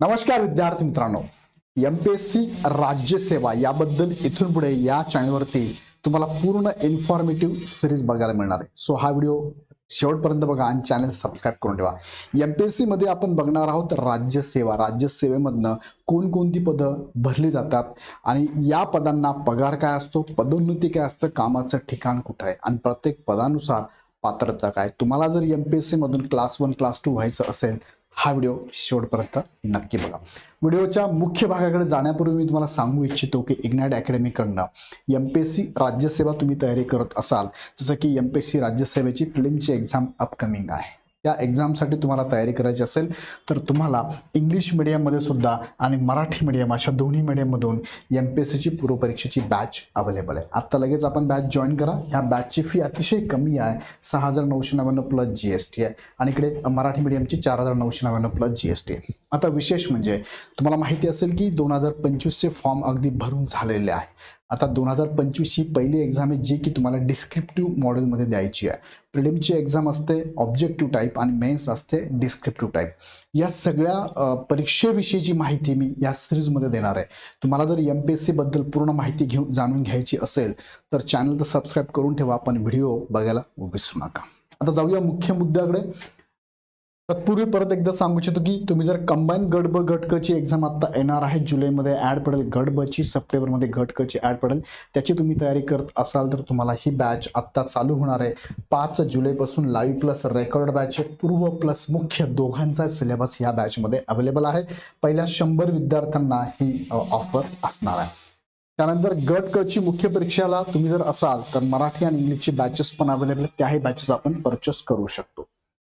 नमस्कार विद्यार्थी मित्रांनो. एम पी एस सी राज्यसेवा याबद्दल इथून पुढे या चॅनलवरती तुम्हाला पूर्ण इन्फॉर्मेटिव्ह सिरीज बघायला मिळणार आहे. सो हा व्हिडिओ शेवटपर्यंत बघा आणि चॅनल सबस्क्राईब करून ठेवा. एम पी एस सीमध्ये आपण बघणार आहोत राज्यसेवा राज्यसेवेमधनं कोणकोणती पदं भरली जातात आणि या पदांना पगार काय असतो पदोन्नती काय असतं कामाचं ठिकाण कुठं आहे आणि प्रत्येक पदानुसार पात्रता काय? तुम्हाला जर एम पी एस सीमधून क्लास वन क्लास टू व्हायचं असेल हा व्हिडिओ शेवटपर्यंत नक्की बघा. व्हिडिओच्या मुख्य भागाकडे जाण्यापूर्वी मी तुम्हाला सांगू इच्छितो की इग्नाइट अकॅडमीकडनं एम पी एस सी राज्यसेवा तुम्ही तयारी करत असाल जसं की एम पी एस सी राज्यसेवेची फिल्मची एक्झाम अपकमिंग आहे. त्या एक्झामसाठी तुम्हाला तयारी करायची असेल तर तुम्हाला इंग्लिश मिडियममध्ये सुद्धा आणि मराठी मीडियम अशा दोन्ही मीडियममधून एम पी एस सीची पूर्वपरीक्षेची बॅच अवेलेबल आहे. आत्ता लगेच आपण बॅच जॉईन करा. ह्या बॅचची फी अतिशय कमी आहे. सहा हजार नऊशे नव्याण्णव प्लस जी एस टी आहे. आणि इकडे मराठी मीडियमची चार हजार नऊशे नव्याण्णव प्लस जी एस टी आहे. आता विशेष म्हणजे तुम्हाला माहिती असेल की दोन हजार पंचवीसचे फॉर्म अगदी भरून झालेले आहे. आता दोन हजार पंचवीस ही पहिली एक्झाम आहे जी की तुम्हाला डिस्क्रिप्टिव्ह मॉडेलमध्ये द्यायची आहे. प्रिलिमची एक्झाम असते ऑब्जेक्टिव्ह टाईप आणि मेन्स असते डिस्क्रिप्टिव्ह टाईप या सगळ्या अ, परीक्षेविषयीची माहिती मी या सिरीजमध्ये देणार आहे. तुम्हाला जर एम पी एस सीबद्दल पूर्ण माहिती घेऊन जाणून घ्यायची असेल तर चॅनल तर सबस्क्राईब करून ठेवा पण व्हिडिओ बघायला विसरू नका. आता जाऊया मुख्य मुद्द्याकडे. तत्पूर्वी परत एकदा सांगू इच्छितो की तुम्ही जर कंबाईन गट ब गट कची ची एक्झाम आता येणार आहे जुलैमध्ये ॲड पडेल गट बची सप्टेंबरमध्ये गट कची ॲड पडेल त्याची तुम्ही तयारी करत असाल तर तुम्हाला ही बॅच आत्ता चालू होणार आहे. पाच जुलैपासून लाईव्ह प्लस रेकॉर्ड बॅच पूर्व प्लस मुख्य दोघांचा सिलेबस या बॅचमध्ये अवेलेबल आहे. पहिल्या शंभर विद्यार्थ्यांना ही ऑफर असणार आहे. त्यानंतर गट कची मुख्य परीक्षेला तुम्ही जर असाल तर मराठी आणि इंग्लिशची बॅचेस पण अवेलेबल आहेत. त्याही बॅचेस आपण परचेस करू शकतो.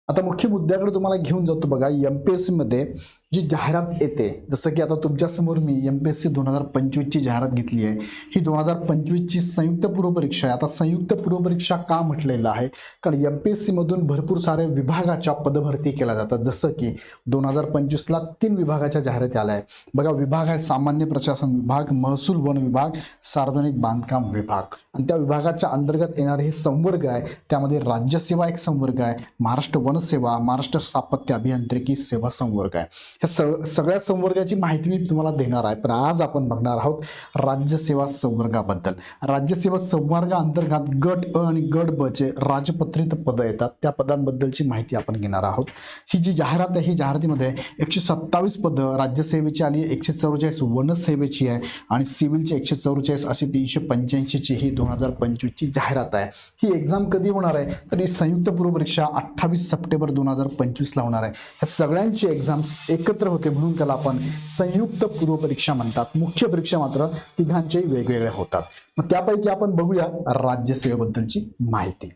आता मुख्य मुद्द्याकडे तुम्हाला घेऊन जातो बघा एम पी एस सीमध्ये जी जाहिरात येते जसं की आता तुमच्यासमोर मी एम पी एस सी दोन हजार पंचवीसची जाहिरात घेतली आहे. ही दोन हजार पंचवीसची संयुक्त पूर्वपरीक्षा आहे. आता संयुक्त पूर्वपरीक्षा का म्हटलेलं आहे? कारण एम पी एस सीमधून भरपूर सारे विभागाच्या पदभरती केल्या जातात. जसं की दोन हजार पंचवीसला तीन विभागाच्या जाहिराती आल्या आहे बघा विभाग आहे सामान्य प्रशासन विभाग महसूल वन विभाग सार्वजनिक बांधकाम विभाग. आणि त्या विभागाच्या अंतर्गत येणारे हे संवर्ग आहे त्यामध्ये राज्यसेवा एक संवर्ग आहे महाराष्ट्र वनसेवा महाराष्ट्र स्थापत्य अभियांत्रिकी सेवा संवर्ग आहे. ह्या स सगळ्या संवर्गाची माहिती मी तुम्हाला देणार आहे. पण आज आपण बघणार आहोत राज्यसेवा संवर्गाबद्दल. राज्यसेवा संवर्गाअंतर्गत गट अ आणि गट बचे राजपत्रित पदं येतात. त्या पदांबद्दलची माहिती आपण घेणार आहोत. ही जी जाहिरात आहे ही जाहिरातीमध्ये एकशे सत्तावीस पदं राज्यसेवेची आणि एकशे चौवेचाळीस वनसेवेची आहे आणि सिव्हिलची एकशे चौवेचाळीस अशी तीनशे पंच्याऐंशीची ही दोन हजार पंचवीसची जाहिरात आहे. ही एक्झाम कधी होणार आहे? तर ही संयुक्त पूर्वपरीक्षा अठ्ठावीस सप्टेंबर दोन हजार पंचवीसला होणार आहे. ह्या सगळ्यांची एक्झाम्स एक एकत्र होते म्हणून त्याला आपण संयुक्त पूर्व परीक्षा म्हणतात. मुख्य परीक्षा मात्र तिघांचे वेगवेगळ्या होतात. मग त्यापैकी आपण बघूया राज्यसेवेबद्दलची माहिती.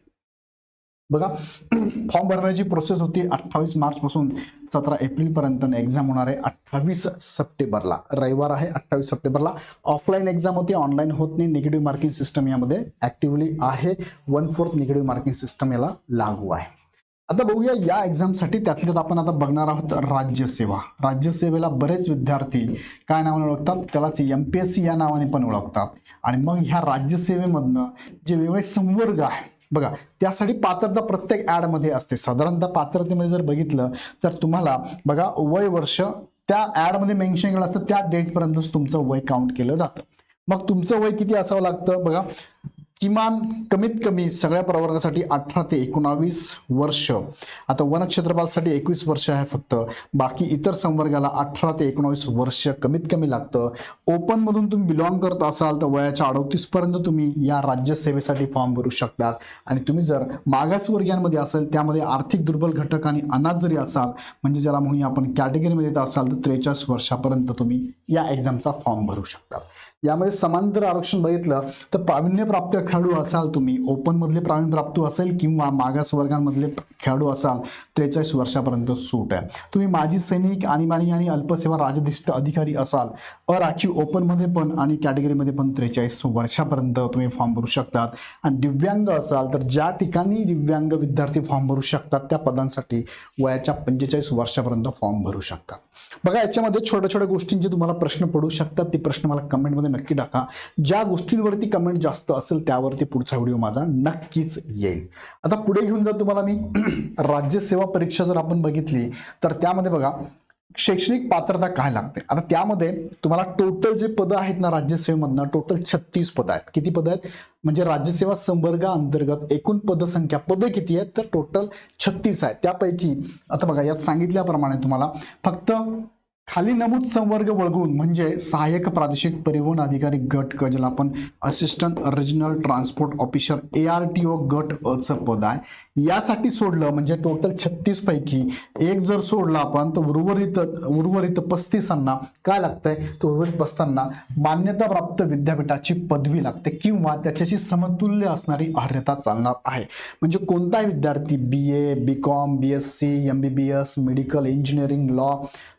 बघा फॉर्म भरण्याची प्रोसेस होती अठ्ठावीस मार्च पासून सतरा एप्रिल पर्यंत एक्झाम होणार आहे अठ्ठावीस सप्टेंबरला. रविवार आहे अठ्ठावीस सप्टेंबरला. ऑफलाईन एक्झाम होती ऑनलाईन होत नाही. निगेटिव्ह मार्किंग सिस्टम यामध्ये ऍक्टिव्हली आहे. One fourth negative marking system याला लागू आहे. आता बघूया या एक्झामसाठी त्यातल्या त्यात आपण आता बघणार आहोत राज्यसेवा. राज्यसेवेला बरेच विद्यार्थी काय नावाने ओळखतात? त्यालाच एम पी एस सी या नावाने पण ओळखतात. आणि मग ह्या राज्यसेवेमधनं जे वेगवेगळे संवर्ग आहे बघा त्यासाठी पात्रता प्रत्येक ॲडमध्ये असते. साधारणतः पात्रतेमध्ये जर बघितलं तर तुम्हाला बघा वय वर्ष त्या ॲडमध्ये मेन्शन केलं असतं त्या डेटपर्यंतच तुमचं वय काउंट केलं जातं. मग तुमचं वय किती असावं लागतं? बघा किमान कमीत कमी सगळ्या प्रवर्गासाठी अठरा ते एकोणावीस वर्ष. आता वनक्षेत्रपालसाठी एकवीस वर्ष आहे फक्त. बाकी इतर संवर्गाला अठरा ते एकोणावीस वर्ष कमीत कमी लागतं. ओपनमधून तुम्ही बिलॉंग करत असाल तर वयाच्या अडतीस पर्यंत तुम्ही या राज्यसेवेसाठी फॉर्म भरू शकतात. आणि तुम्ही जर मागासवर्गीयांमध्ये असेल त्यामध्ये आर्थिक दुर्बल घटक आणि अनाथ जरी असाल म्हणजे ज्याला म्हणूया आपण कॅटेगरीमध्ये येत असाल तर त्रेचाळीस वर्षापर्यंत तुम्ही या एक्झामचा फॉर्म भरू शकता. यामध्ये समांतर आरक्षण बघितलं तर प्रावीण्यप्राप्त खेळाडू असाल तुम्ही. ओपनमधले प्रावीण्यप्राप्त असेल किंवा मागास वर्गांमधले खेळाडू असाल त्रेचाळीस वर्षापर्यंत सूट आहे. तुम्ही माजी सैनिक आणीबाणी आणि अल्पसेवा राजधिष्ठ अधिकारी असाल अराची ओपनमध्ये पण आणि कॅटेगरीमध्ये पण त्रेचाळीस वर्षापर्यंत तुम्ही फॉर्म भरू शकतात. आणि दिव्यांग असाल तर ज्या ठिकाणी दिव्यांग विद्यार्थी फॉर्म भरू शकतात त्या पदांसाठी वयाच्या पंचेचाळीस वर्षापर्यंत फॉर्म भरू शकतात. बघा याच्यामध्ये छोट्या छोट्या गोष्टींचे तुम्हाला प्रश्न पडू शकतात. ते प्रश्न मला कमेंटमध्ये नक्की टाका. ज्या गोष्टींवरती कमेंट जास्त असेल त्यावरती पुढचा व्हिडिओ माझा नक्कीच येईल. आता पुढे घेऊन जर तुम्हाला मी राज्यसेवा परीक्षा जर आपण बघितली तर त्यामध्ये बघा शैक्षणिक पात्रता काय लागते? आता त्यामध्ये तुम्हाला टोटल जे पदं आहेत ना राज्यसेवेमधनं टोटल छत्तीस पदं आहेत. किती पदं आहेत? म्हणजे राज्यसेवा संवर्गाअंतर्गत एकूण पदसंख्या पदं किती आहेत? तर टोटल छत्तीस आहेत. त्यापैकी आता बघा यात सांगितल्याप्रमाणे तुम्हाला फक्त खाली नमूद संवर्ग वळगून म्हणजे सहाय्यक प्रादेशिक परिवहन अधिकारी गट क ज्याला आपण assistant regional transport officer A R T O गट अचं पद आहे. यासाठी सोडलं म्हणजे टोटल छत्तीस पैकी एक जर सोडला आपण तर उर्वरित उर्वरित पस्तीसांना काय लागतंय? तर उर्वरित पस्तांना मान्यताप्राप्त विद्यापीठाची पदवी लागते किंवा त्याच्याशी समतुल्य असणारी अर्हता चालणार आहे. म्हणजे कोणताही विद्यार्थी B A B com B S C M B B S medical engineering law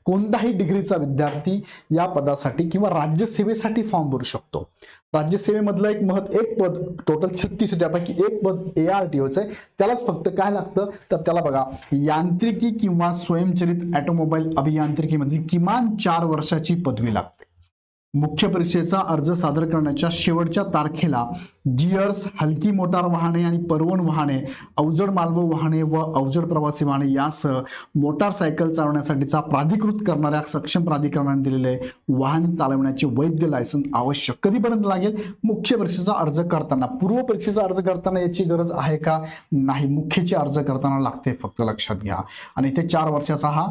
कोणताही डिग्रीचा विद्यार्थी या पदासाठी किंवा राज्यसेवेसाठी फॉर्म भरू शकतो. राज्यसेवेमधलं एक महत् एक पद टोटल छत्तीस त्यापैकी एक पद ए आर टी ओचं आहे. त्यालाच फक्त काय लागतं? तर त्याला बघा यांत्रिकी किंवा स्वयंचलित ऑटोमोबाईल अभियांत्रिकीमध्ये किमान चार वर्षाची पदवी लागते. मुख्य परीक्षेचा अर्ज सादर करण्याच्या शेवटच्या तारखेला गिअर्स हलकी मोटार वाहने आणि परवण वाहने अवजड मालवाहू वाहने व अवजड प्रवासी वाहने यासह मोटारसायकल चालवण्यासाठीचा प्राधिकृत करणाऱ्या सक्षम प्राधिकरणाने दिलेले वाहन चालवण्याचे वैध लायसन आवश्यक कधीपर्यंत लागेल? मुख्य परीक्षेचा अर्ज करताना. पूर्व परीक्षेचा अर्ज करताना याची गरज आहे का? नाही. मुख्यचे अर्ज करताना लागते फक्त लक्षात घ्या. आणि इथे चार वर्षाचा हा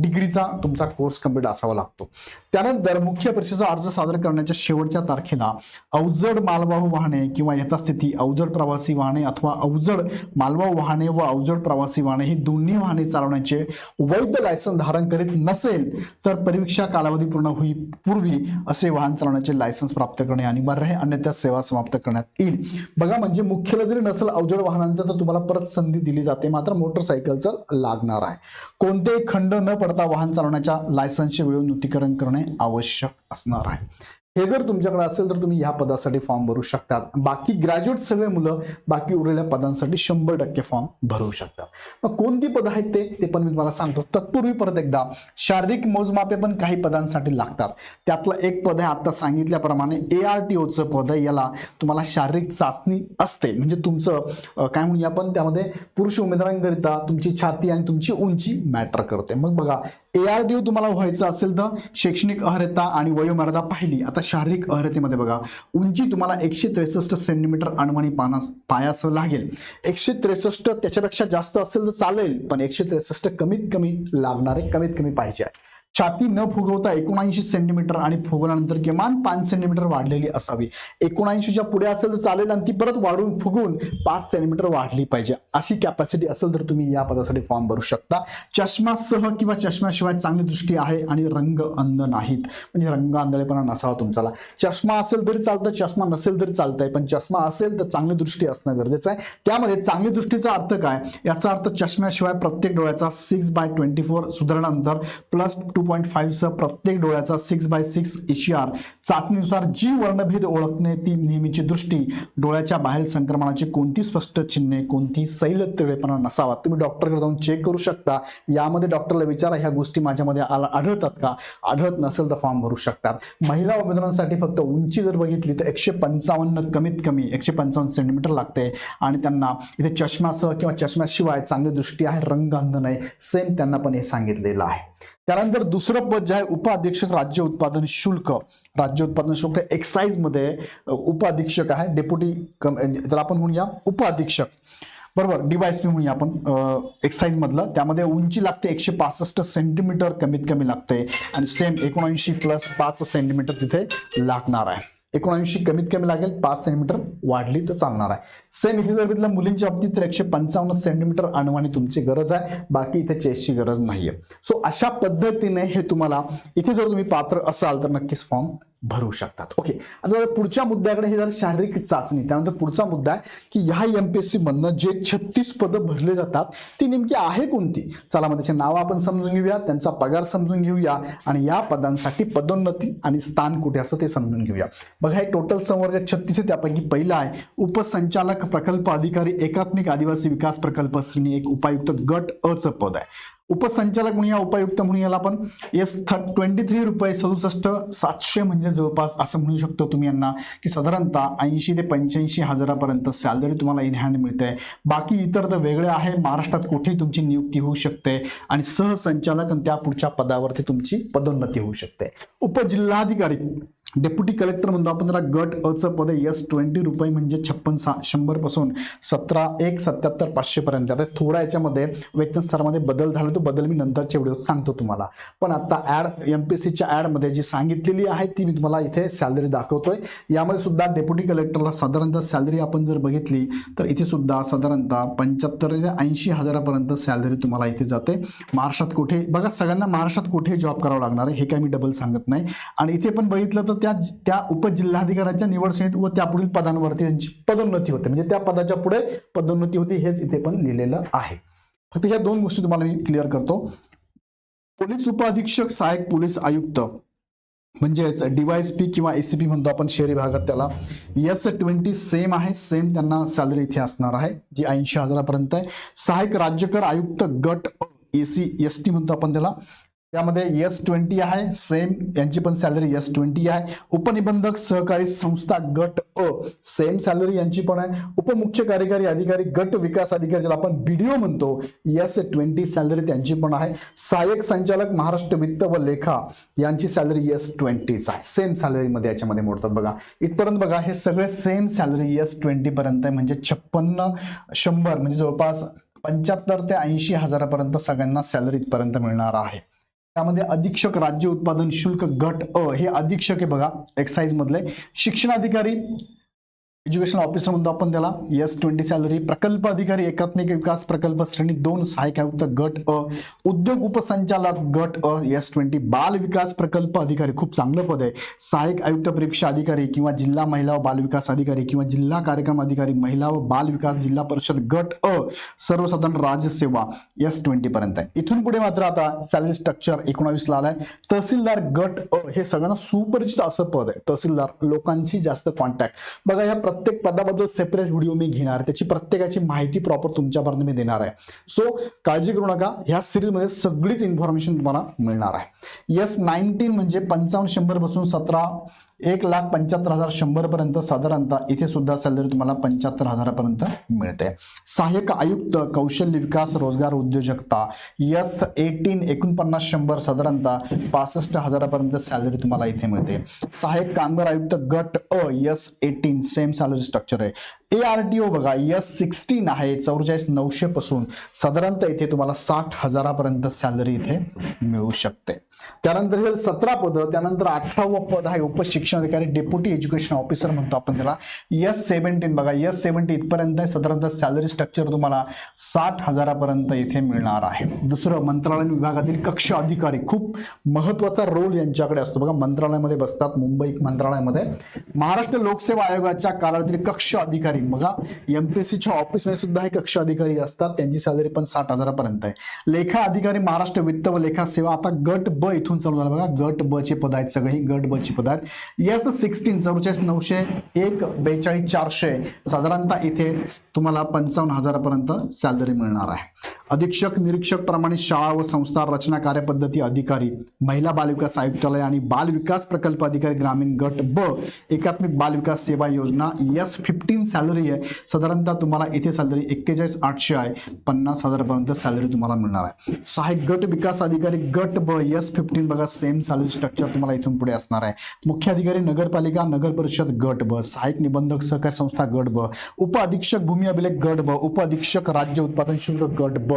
डिग्रीचा तुमचा कोर्स कंप्लीट असावा लागतो. त्यानंतर मुख्य परीक्षेचा अर्ज सादर करण्याच्या शेवटच्या तारखेला अवजड मालवाहू वाहने किंवा यथास्थिती अवजड प्रवासी वाहने अथवा अवजड मालवाहू वाहने व अवजड प्रवासी वाहने ही दोन्ही वाहने चालवण्याचे वैध लायसन धारण करीत नसेल तर परीक्षा कालावधी पूर्ण होईपूर्वी असे वाहन चालवण्याचे लायसन्स प्राप्त करणे अनिवार्य आहे. अन्यथा सेवा समाप्त करण्यात येईल. बघा म्हणजे मुख्यला जरी नसेल अवजड वाहनांचं तर तुम्हाला परत संधी दिली जाते. मात्र मोटरसायकलचं लागणार आहे. कोणतेही खंड न पडता वाहन चालवण्याच्या लायसन्सचे वेळोन्नतीकरण करणे आवश्यक असणार आहे. हे जर तुमच्याकडे असेल तर तुम्ही ह्या पदासाठी फॉर्म भरू शकतात. बाकी ग्रॅज्युएट सगळे मुलं बाकी उरलेल्या पदांसाठी शंभर टक्के फॉर्म भरू शकतात. मग कोणती पदं आहेत ते? ते पण मी तुम्हाला सांगतो. तत्पूर्वी परत एकदा शारीरिक मोजमापे पण काही पदांसाठी लागतात. त्यातलं एक पद आहे आता सांगितल्याप्रमाणे ए आर टी ओचं पद आहे. याला तुम्हाला शारीरिक चाचणी असते. म्हणजे तुमचं काय म्हणूया आपण त्यामध्ये पुरुष उमेदवारांकरिता तुमची छाती आणि तुमची उंची मॅटर करते. मग बघा ए आर डी तुम्हाला व्हायचं असेल तर शैक्षणिक अर्हता आणि वयोमर्यादा पाहिली. आता शारीरिक अर्हतेमध्ये बघा उंची तुम्हाला एकशे त्रेसष्ट सेंटीमीटर अणवणी पानास पायासह लागेल. एकशे त्रेसष्ट त्याच्यापेक्षा जास्त असेल तर चालेल पण एकशे त्रेसष्ट कमीत कमी लागणारे कमीत कमी पाहिजे आहे. छाती न फुगवता एकोणऐंशी सेंटीमीटर आणि फुगवल्यानंतर किमान पाच सेंटीमीटर वाढलेली असावी. एकोणऐंशीच्या पुढे असेल तर चालेल आणि ती परत वाढून फुगून पाच सेंटीमीटर वाढली पाहिजे. अशी कॅपॅसिटी असेल तर तुम्ही या पदासाठी फॉर्म भरू शकता. चष्मासह किंवा चष्म्याशिवाय चांगली दृष्टी आहे आणि रंग अंध नाहीत. म्हणजे रंग आंधळेपणा नसावा तुमच्याला. चष्मा असेल तरी चालतं चष्मा नसेल तरी चालतंय. पण चष्मा असेल तर चांगली दृष्टी असणं गरजेचं आहे. त्यामध्ये चांगली दृष्टीचा अर्थ काय? याचा अर्थ चष्म्याशिवाय प्रत्येक डोळ्याचा सिक्स बाय ट्वेंटी फोर सुधारणानंतर प्लस टू पॉईंट फाईव्हसह प्रत्येक डोळ्याचा सिक्स बाय सिक्स एशिआर चाचणीनुसार जी वर्णभेद ओळखणे ती नेहमीची दृष्टी. डोळ्याच्या बाहेर संक्रमणाची कोणती स्पष्ट चिन्हे कोणती सैल तिळेपणा नसावा? तुम्ही डॉक्टरकडे जाऊन चेक करू शकता. यामध्ये डॉक्टरला विचारा ह्या गोष्टी माझ्यामध्ये आला आढळतात का? आढळत नसेल तर फॉर्म भरू शकतात. महिला उमेदवारांसाठी फक्त उंची जर बघितली तर एकशे पंचावन्न कमीत कमी एकशे पंचावन्न सेंटीमीटर लागते. आणि त्यांना इथे चष्मासह किंवा चष्म्याशिवाय चांगली दृष्टी आहे रंग अंध नाही सेम त्यांना पण हे सांगितलेलं आहे. त्यानंतर दुसरं पद जे आहे उपाधीक्षक राज्य उत्पादन शुल्क. राज्य उत्पादन शुल्क एक्साईजमध्ये उपाधीक्षक आहे डेप्युटी कम तर आपण म्हणूया उपाधीक्षक. बरोबर डीवायस म्हणूया आपण एक्साईज मधलं. त्यामध्ये उंची लागते एकशे पासष्ट सेंटीमीटर कमीत कमी लागते. आणि सेम एकोणऐंशी प्लस पाच सेंटीमीटर तिथे लागणार आहे. एकोणऐंशी कमीत कमी लागेल पाच सेंटीमीटर वाढली तर चालणार आहे. सेम इथे जर बघितलं मुलींच्या बाबतीत तर एकशे पंचावन्न सेंटीमीटर आणवानी तुमची गरज आहे बाकी इथे चेसची गरज नाहीये. सो अशा पद्धतीने हे तुम्हाला इथे जर तुम्ही पात्र असाल तर नक्कीच फॉर्म भरू शकतात. ओके आता पुढच्या मुद्द्याकडे हे झालं शारीरिक चाचणी. त्यानंतर पुढचा मुद्दा आहे की ह्या एमपीएससी मधनं जे छत्तीस पदं भरले जातात ती नेमकी आहे कोणती? चला मग त्याचे नाव आपण समजून घेऊया त्यांचा पगार समजून घेऊया आणि या पदांसाठी पदोन्नती आणि स्थान कुठे असं ते समजून घेऊया. बघा हे टोटल संवर्ग छत्तीस आहे त्यापैकी पहिला आहे. उपसंचालक प्रकल्प अधिकारी एकात्मिक आदिवासी विकास प्रकल्प श्रेणी एक उपायुक्त गट अचं पद आहे. उपसंचालक म्हणून या उपायुक्त म्हणून याला आपण एस ट्वेंटी थ्री रुपये सदुसष्ट सातशे म्हणजे जवळपास असं म्हणू शकतो तुम्ही यांना की साधारणतः ऐंशी ते पंच्याऐंशी हजारापर्यंत सॅलरी तुम्हाला इन हँड मिळते बाकी इतर तर वेगळे आहे महाराष्ट्रात कुठेही तुमची नियुक्ती होऊ शकते आणि सहसंचालक आणि त्या पुढच्या पदावरती तुमची पदोन्नती होऊ शकते. उपजिल्हाधिकारी डेप्युटी कलेक्टर म्हणतो आपण त्याला गट अचं पद एस ट्वेंटी रुपये म्हणजे छप्पन सा शंभरपासून सतरा एक सत्याहत्तर पाचशे पर्यंत. आता थोडा याच्यामध्ये वेतन स्तरामध्ये बदल झाला तो बदल मी नंतरच्या व्हिडिओ सांगतो तुम्हाला. पण आता ऍड एम पी सीच्या ऍडमध्ये जी सांगितलेली आहे ती मी तुम्हाला इथे सॅलरी दाखवतोय. यामध्ये सुद्धा डेप्युटी कलेक्टरला साधारणतः सॅलरी आपण जर बघितली तर इथे सुद्धा साधारणतः पंच्याहत्तर ते ऐंशी हजारापर्यंत सॅलरी तुम्हाला इथे जाते. महाराष्ट्रात कुठे बघा सगळ्यांना महाराष्ट्रात कुठे जॉब करावा लागणार आहे हे काय मी डबल सांगत नाही. आणि इथे पण बघितलं तर त्या त्या उपजिल्हाधिकाऱ्यांच्या निवड समितीत व त्यापुढील पदांवरती त्यांची पदोन्नती होते म्हणजे त्या पदाच्या पुढे पदोन्नती होती हेच इथे पण लिहिलेलं आहे. फक्त ह्या दोन गोष्टी तुम्हाला मी क्लिअर करतो. पोलीस उपअधीक्षक सहाय्यक पोलीस आयुक्त म्हणजेच डीवायएसपी किंवा एसीपी म्हणतो आपण शहरी भागात त्याला एस ट्वेंटी सेम आहे सेम त्यांना सॅलरी इथे असणार आहे जी ऐंशी हजारापर्यंत आहे. सहाय्यक राज्यकर आयुक्त गट एसी एस टी म्हणतो आपण त्याला. त्यामध्ये एस ट्वेंटी आहे सेम यांची पण सॅलरी एस ट्वेंटी आहे. उपनिबंधक सहकारी संस्था गट अ सेम सॅलरी यांची पण आहे. उपमुख्य कार्यकारी अधिकारी गट विकास अधिकारी ज्याला आपण बीडीओ म्हणतो एस ट्वेंटी सॅलरी त्यांची पण आहे. सहाय्यक संचालक महाराष्ट्र वित्त व लेखा यांची सॅलरी एस ट्वेंटीच आहे. सेम सॅलरीमध्ये याच्यामध्ये मोडतात बघा. इथपर्यंत बघा हे सगळे सेम सॅलरी एस ट्वेंटी पर्यंत आहे. म्हणजे छप्पन्न शंभर म्हणजे जवळपास पंच्याहत्तर ते ऐंशी हजारापर्यंत सगळ्यांना सॅलरी इथपर्यंत मिळणार आहे. त्यामध्ये अधीक्षक राज्य उत्पादन शुल्क गट अ हे अधीक्षक आहे बघा. एक्साईज मधले शिक्षणाधिकारी एज्युकेशन ऑफिसर म्हणतो आपण त्याला. एस ट्वेंटी सॅलरी प्रकल्प अधिकारी एकात्मिक विकास प्रकल्प श्रेणी दोन सहाय्यक आयुक्त गट अ. उद्योग उपसंचालक गट अ. एस ट्वेंटी बाल विकास प्रकल्प अधिकारी खूप चांगलं पद आहे. सहाय्यक आयुक्त परीक्षा अधिकारी किंवा जिल्हा महिला व बाल विकास अधिकारी किंवा जिल्हा कार्यक्रम अधिकारी महिला व बाल विकास जिल्हा परिषद गट अ. सर्वसाधारण राज्यसेवा. एस ट्वेंटी पर्यंत आहे. इथून पुढे मात्र आता सॅलरी स्ट्रक्चर एकोणावीस ला आलाय. तहसीलदार गट अ. हे सगळ्यांना सुपरिचित असं पद आहे. तहसीलदार लोकांशी जास्त कॉन्टॅक्ट बघा या प्रत्येक पदाबद्दल सेपरेट व्हिडिओ मी घेणार. आहे. त्याची प्रत्येकाची माहिती प्रॉपर तुमच्यापर्यंत मी देणार आहे. सो काळजी करू नका. ह्या सिरीजमध्ये सगळीच इन्फॉर्मेशन तुम्हाला मिळणार आहे. यस नाईन्टीन म्हणजे पंचावन्न शंभर बसून सतरा एक लाख पंच्याहत्तर हजार शंभर पर्यंत साधारणतः इथे सुद्धा सॅलरी तुम्हाला पंच्याहत्तर हजारापर्यंत मिळते. सहाय्यक आयुक्त कौशल्य विकास रोजगार उद्योजकता यस एटीन एकोणपन्नास शंभर साधारणतः पासष्ट हजारापर्यंत सॅलरी तुम्हाला इथे मिळते. सहाय्यक कामगार आयुक्त गट अ S eighteen same salary structure आहे. ए आर टी ओ बघा यस सिक्स्टीन आहे चौवेचाळीस नऊशे पासून साधारणतः इथे तुम्हाला साठ हजारापर्यंत सॅलरी इथे मिळू शकते. त्यानंतर हे सतरा पद त्यानंतर अठरावं पद आहे उपशिक्षण. शिक्षण अधिकारी डेप्युटी एज्युकेशन ऑफिसर म्हणतो आपण त्याला. एस सेव्हन्टीन बघा एस सेव्हन्टी इथपर्यंत साधारणतः सॅलरी स्ट्रक्चर तुम्हाला साठ हजारापर्यंत इथे मिळणार आहे. दुसरं मंत्रालय विभागातील कक्ष अधिकारी खूप महत्त्वाचा रोल यांच्याकडे असतो. बघा मंत्रालयामध्ये बसतात मुंबई मंत्रालयामध्ये. महाराष्ट्र लोकसेवा आयोगाच्या कालावधीतील कक्ष अधिकारी बघा एमपीएससीच्या ऑफिसमध्ये सुद्धा हे कक्ष अधिकारी असतात. त्यांची सॅलरी पण साठ हजारापर्यंत आहे. लेखा अधिकारी महाराष्ट्र वित्त व लेखा सेवा. आता गट ब इथून चालू झाला बघा. गट ब चे पद आहेत सगळे. गट ब चे पद आहेत. एस सिक्स्टीन चौवेचाळीस नऊशे एक बेचाळीस चारशे. साधारणतः इथे तुम्हाला पंचावन्न हजारापर्यंत सॅलरी मिळणार आहे. अधीक्षक निरीक्षक प्रमाणे शाळा व संस्था रचना कार्यपद्धती अधिकारी महिला बाल विकास आयुक्तालय आणि बाल विकास प्रकल्प अधिकारी ग्रामीण गट ब एकात्मिक बाल विकास सेवा योजना एस फिफ्टीन सॅलरी आहे. साधारणतः तुम्हाला इथे सॅलरी एक्केचाळीस आठशे आहे. पन्नास हजारपर्यंत सॅलरी तुम्हाला मिळणार आहे. सहाय्यक गट विकास अधिकारी गट ब एस फिफ्टीन बघा सेम सॅलरी स्ट्रक्चर तुम्हाला इथून पुढे असणार आहे. मुख्य अधिकारी नगरपालिका नगर परिषद गट ब सहाय्यक निबंधक सहकारी संस्था गट ब उप अधीक्षक भूमी अभिलेख गट ब उप अधीक्षक राज्य उत्पादन शुल्क गट ब.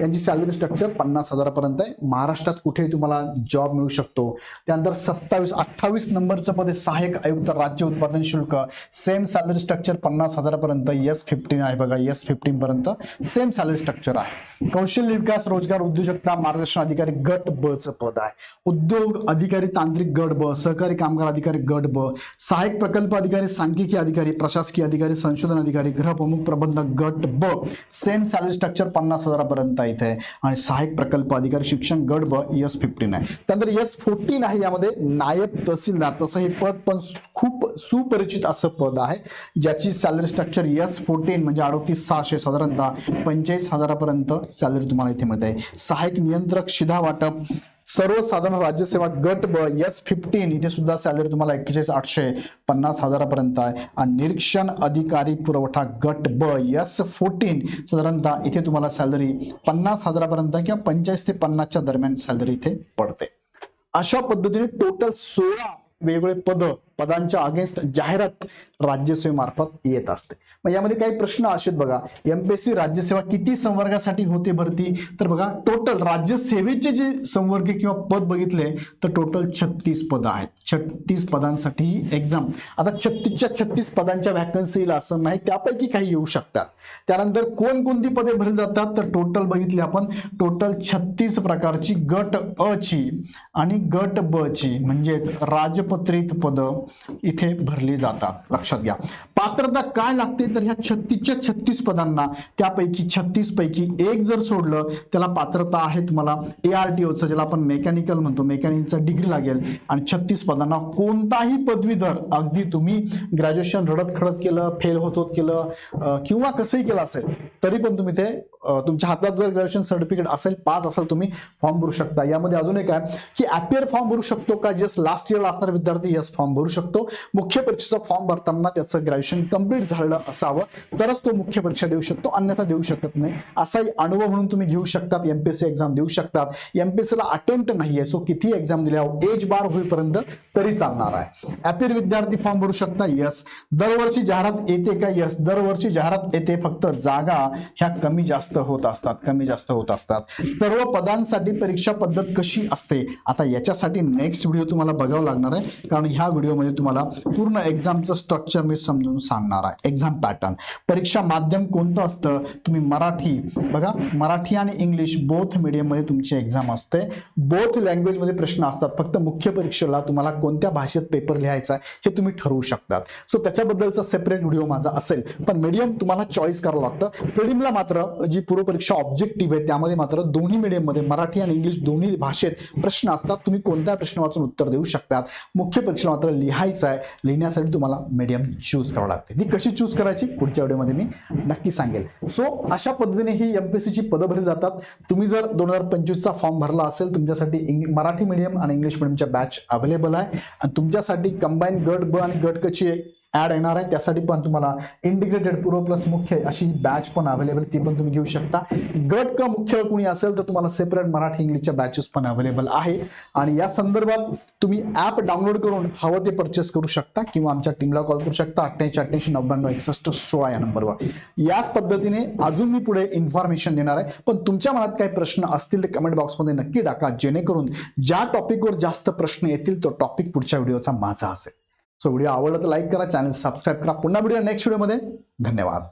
यांची सॅलरी स्ट्रक्चर पन्नास हजारापर्यंत आहे. महाराष्ट्रात कुठेही तुम्हाला जॉब मिळू शकतो. त्यानंतर सत्तावीस अठ्ठावीस नंबरचं पद आहे. सहाय्यक आयुक्त राज्य उत्पादन शुल्क. सेम सॅलरी स्ट्रक्चर पन्नास हजारापर्यंत एस फिफ्टीन आहे बघा. एस फिफ्टीन पर्यंत सेम सॅलरी स्ट्रक्चर आहे. कौशल्य विकास रोजगार उद्योजकता मार्गदर्शन अधिकारी गट ब च पद आहे. उद्योग अधिकारी तांत्रिक गट ब. सहकारी कामगार अधिकारी गट ब. सहाय्यक प्रकल्प अधिकारी सांख्यिकी अधिकारी प्रशासकीय अधिकारी संशोधन अधिकारी गृह प्रमुख प्रबंधक गट ब. सेम सॅलरी स्ट्रक्चर पन्नास पन्नास हजारापर्यंत आहे आणि सहाय्यक प्रकल्प अधिकारी शिक्षण गड ब एस फिफ्टीन आहे. त्यानंतर एस फोर्टीन आहे यामध्ये नायब तहसीलदार. तसं हे पद पण खूप सुपरिचित असं पद आहे. ज्याची सॅलरी स्ट्रक्चर एस फोर्टीन म्हणजे अडोतीस सहाशे साधारणतः पंचेचाळीस हजारापर्यंत सॅलरी तुम्हाला इथे मिळते. सहाय्यक नियंत्रक शिधा वाटप सर्वसाधारण राज्यसेवा गट ब एस फिफ्टीन इथे सुद्धा सॅलरी तुम्हाला एक्केचाळीस आठशे पन्नास हजारापर्यंत आहे. आणि निरीक्षण अधिकारी पुरवठा गट ब एस फोर्टीन साधारणतः इथे तुम्हाला सॅलरी पन्नास हजारापर्यंत किंवा पंचेचाळीस ते पन्नासच्या दरम्यान सॅलरी इथे पडते. अशा पद्धतीने टोटल सोळा वेगवेगळे पद पदांच्या अगेन्स्ट जाहिरात राज्यसेवेमार्फत येत असते. मग यामध्ये काही प्रश्न असे आहेत बघा एमपीएससी राज्यसेवा किती संवर्गासाठी होते भरती? तर बघा टोटल राज्यसेवेचे जे संवर्ग किंवा पद बघितले तर टोटल छत्तीस पद आहेत. छत्तीस पदांसाठी एक्झाम आता छत्तीसच्या छत्तीस पदांच्या व्हॅकन्सी असं नाही त्यापैकी काही येऊ शकतात. त्यानंतर कोणकोणती पदे भरली जातात? तर टोटल बघितली आपण. टोटल छत्तीस प्रकारची गट अ ची आणि गट ब ची म्हणजेच राजपत्रित पदं. इथे भरली जातात लक्षात घ्या. पात्रता काय लागते तर ह्या छत्तीसच्या छत्तीस पदांना त्यापैकी छत्तीस पैकी एक जर सोडलं त्याला पात्रता आहे तुम्हाला ए आर टी ओचं ज्याला आपण मेकॅनिकल म्हणतो. मेकॅनिकचा डिग्री लागेल. आणि छत्तीस पदांना कोणताही पदवीधर अगदी तुम्ही ग्रॅज्युएशन रडत खडत केलं फेल होत होत केलं किंवा कसंही केलं असेल तरी पण तुम्ही ते तुमच्या हातात जर ग्रॅज्युएशन सर्टिफिकेट असेल पास असेल तुम्ही फॉर्म भरू शकता. यामध्ये अजून एक आहे की अपियर फॉर्म भरू शकतो का? जस्ट लास्ट इयरला असणारा विद्यार्थी यस फॉर्म भरू शकतो. मुख्य परीक्षेचा फॉर्म भरताना त्याचं ग्रॅज्युएशन कंप्लीट झालेलं असावं. तरच तो मुख्य परीक्षा देऊ शकतो अन्यथा देऊ शकत नाही. असाही अनुभव म्हणून तुम्ही घेऊ शकतात एमपीएससी एक्झाम देऊ शकतात. एमपीएससी ला अटेम्प्ट नाहीये. सो किती एक्झाम दिल्या एज बार होईपर्यंत तरी चालणार आहे. अपियर विद्यार्थी फॉर्म भरू शकता यस दरवर्षी जाहिरात येते का यस दरवर्षी जाहिरात येते फक्त जागा ह्या कमी जास्त होत असतात कमी जास्त होत असतात. सर्व पदांसाठी परीक्षा पद्धत कशी असते आता याच्यासाठी नेक्स्ट व्हिडिओ तुम्हाला बघावं लागणार आहे. कारण ह्या व्हिडिओमध्ये तुम्हाला पूर्ण एक्झामचं स्ट्रक्चर मी समजून सांगणार आहे. एक्झाम पॅटर्न परीक्षा माध्यम कोणतं असतं? तुम्ही मराठी बघा मराठी आणि इंग्लिश बोथ मीडियममध्ये तुमची एक्झाम असते. बोथ लँग्वेजमध्ये प्रश्न असतात. फक्त मुख्य परीक्षेला तुम्हाला कोणत्या भाषेत पेपर लिहायचा आहे हे तुम्ही ठरवू शकतात. सो त्याच्याबद्दलचा सेपरेट व्हिडिओ माझा असेल. पण मीडियम तुम्हाला चॉईस करावं लागतं. प्रिलिमला मात्र जी पूर्वपरीक्षा ऑब्जेक्टिव्ह आहे त्यामध्ये मात्र दोन्ही मीडियममध्ये मराठी आणि इंग्लिश दोन्ही भाषेत प्रश्न असतात. तुम्ही कोणत्या प्रश्न वाचून उत्तर देऊ शकतात. मुख्य परीक्षेला मात्र लिहायचं आहे. लिहिण्यासाठी तुम्हाला मीडियम चूज करावं लागते ती कशी चूज करायची? पुढच्या व्हिडिओमध्ये मी नक्की सांगेल. सो अशा पद्धतीने ही एमपीएससीची पदं भरली जातात. तुम्ही जर दोन हजार पंचवीसचा फॉर्म भरला असेल तुमच्यासाठी इंग- मराठी मीडियम आणि इंग्लिश मीडियमच्या बॅच अवेलेबल आहे. आणि तुमच्यासाठी कंबाईन गट ब आणि गट कची ऍड येणार आहे. त्यासाठी पण तुम्हाला इंटिग्रेटेड पूर्व प्लस मुख्य अशी बॅच पण अवेलेबल ती पण तुम्ही घेऊ शकता. गट का मुख्य कुणी असेल तर तुम्हाला सेपरेट मराठी इंग्लिशच्या बॅचेस पण अवेलेबल आहे. आणि या संदर्भात तुम्ही ऍप डाउनलोड करून हवं ते परचेस करू शकता किंवा आमच्या टीमला कॉल करू शकता. अठ्ठ्याऐंशी अठ्ठ्याऐंशी नव्याण्णव एकसष्ट सोळा या नंबरवर याच पद्धतीने अजून मी पुढे इन्फॉर्मेशन देणार आहे. पण तुमच्या मनात काही प्रश्न असतील तर कमेंट बॉक्समध्ये नक्की टाका. जेणेकरून ज्या टॉपिकवर जास्त प्रश्न येतील तो टॉपिक पुढच्या व्हिडिओचा माझा असेल. सो व्हिडिओ आवडला तर लाईक करा चॅनल सबस्क्राईब करा. पुन्हा व्हिडिओ नेक्स्ट व्हिडिओमध्ये धन्यवाद.